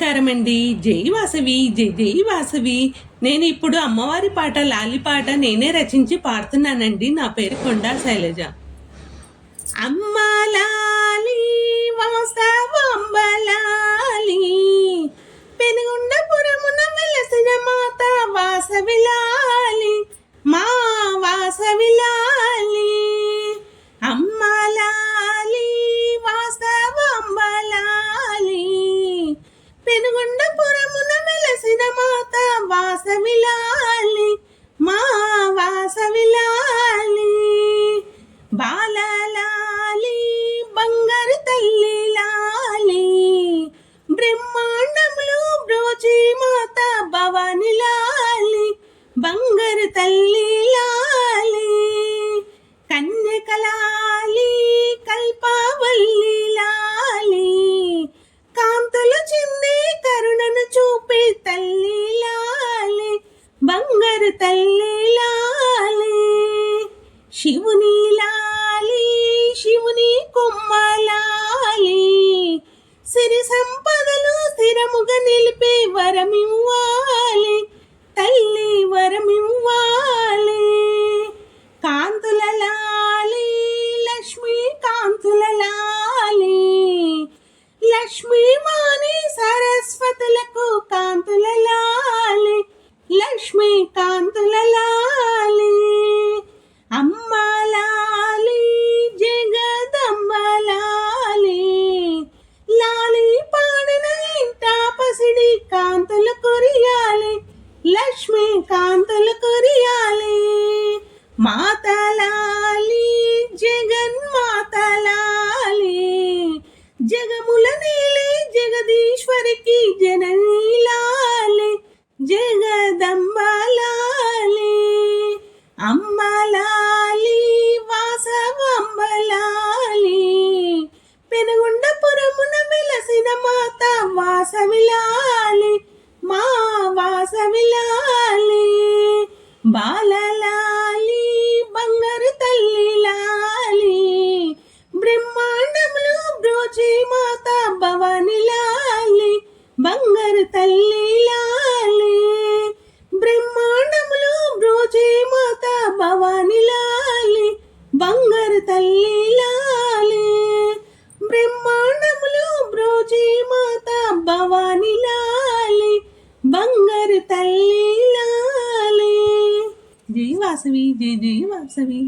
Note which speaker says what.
Speaker 1: నమస్కారం అండి. జై వాసవి జై జై వాసవి. నేను ఇప్పుడు అమ్మవారి పాట లాలి పాట నేనే రచించి పాడుతున్నానండి. నా పేరు కొండా శైలజ. అమ్మ లాలి వాసవంబలాలి పెనుగొండపురమున వెలసిన మాత వాసవి లాలి. వాసవిలాలి మా వాసవిలాలి. బాలలాలి బంగారు తల్లి లాలి. బ్రహ్మాండములు బ్రోజీ మాత భవాని లాలి. బంగారు తల్లి శివుని లాలి శివుని కొమ్మలాలి. సిరి సంపదలు స్థిరముగా నిలిపే వరమివ్వాలి తల్లి వరమివ్వాలి. కాంతుల లాలి లక్ష్మి కాంతుల లాలి. లక్ష్మీ మాని సరస్వతులకు కాంతుల లాలి కాంతులు కొరియాలి. మాతలాలి జగన్మాతలాలి జగముల నీలి జగదీశ్వరికి జననీలాలి. జగదంబలాలి అమ్మలాలి వాసవంబలాలి. పెనుగొండపురమున విలసిన మాత వాసవిలా బాలలాలి బంగారు తల్లి లాలి బ్రహ్మాండములు బ్రోజీ మాత భవాని లాలి బంగారు తల్లి లాలి బ్రహ్మాండములు బ్రోజీ మాత భవాని లాలి బంగారు తల్లి లాలి బ్రహ్మాండములు బ్రోజీ మాత భవాని లాలి బంగారు తల్లి లాలి జై వాసవి జై జై వాసవి